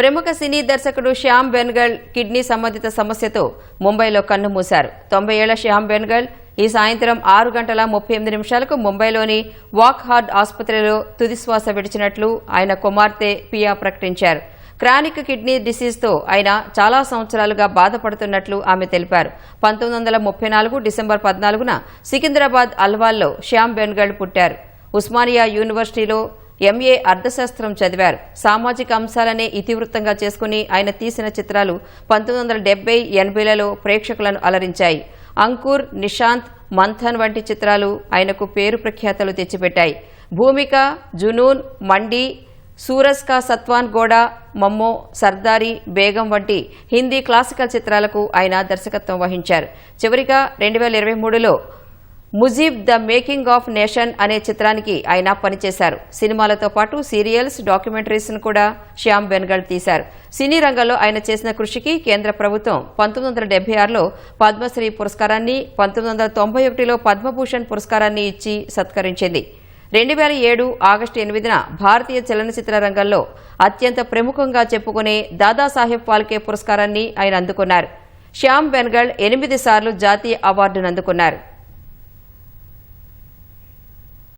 ప్రముఖ సినీ దర్శకుడు శ్యామ్ బెన్గల్ కిడ్నీ సంబంధిత సమస్యతో ముంబైలో కన్నుమూశారు తొంభై ఏళ్ళ శ్యామ్ బెన్గల్ ఈ సాయంత్రం ఆరు గంటల ముప్పై ఎనిమిది నిమిషాలకు ముంబైలోని వాక్ హార్డ్ ఆసుపత్రిలో తుదిశ్వాస విడిచినట్లు ఆయన కుమార్తె పియా ప్రకటించారు. క్రానిక్ కిడ్నీ డిసీజ్తో ఆయన చాలా సంవత్సరాలుగా బాధపడుతున్నట్లు ఆమె తెలిపారు. పంతొమ్మిది వందల ముప్పై నాలుగు డిసెంబర్ పద్నాలుగున సికింద్రాబాద్ అల్వాల్లో శ్యామ్ బెన్గల్ పుట్టారు. ఉస్మానియా యూనివర్సిటీలో ఎంఏ అర్థశాస్త్రం చదివారు. సామాజిక అంశాలనే ఇతివృత్తంగా చేసుకుని ఆయన తీసిన చిత్రాలు పంతొమ్మిది వందల డెబ్బై ఎనభైలలో ప్రేక్షకులను అలరించాయి. అంకుర్ నిశాంత్ మంథన్ వంటి చిత్రాలు ఆయనకు పేరు ప్రఖ్యాతలు తెచ్చిపెట్టాయి. భూమిక జునూన్ మండి సూరజ్ కా సత్వాన్ గోడా మమ్మో సర్దారి బేగం వంటి హిందీ క్లాసికల్ చిత్రాలకు ఆయన దర్శకత్వం వహించారు. చివరిగా రెండు వేల ఇరవై మూడులో Mujib the making of nation అనే చిత్రానికి ఆయన పనిచేశారు. సినిమాలతో పాటు సీరియల్స్ డాక్యుమెంటరీస్ను కూడా శ్యామ్ బెన్గల్ తీశారు. సినీ రంగంలో ఆయన చేసిన కృషికి కేంద్ర ప్రభుత్వం పంతొమ్మిది వందల డెబ్బై ఆరులో పద్మశ్రీ పురస్కారాన్ని పంతొమ్మిది వందల తొంభై ఒకటిలో పద్మభూషణ్ పురస్కారాన్ని ఇచ్చి సత్కరించింది. రెండు వేల ఏడు ఆగస్టు ఎనిమిదిన భారతీయ చలనచిత్ర రంగంలో అత్యంత ప్రముఖంగా చెప్పుకునే దాదాసాహెబ్ ఫాల్కే పురస్కారాన్ని ఆయన అందుకున్నారు. శ్యామ్ బెన్గల్ ఎనిమిది సార్లు జాతీయ అవార్డును అందుకున్నారు.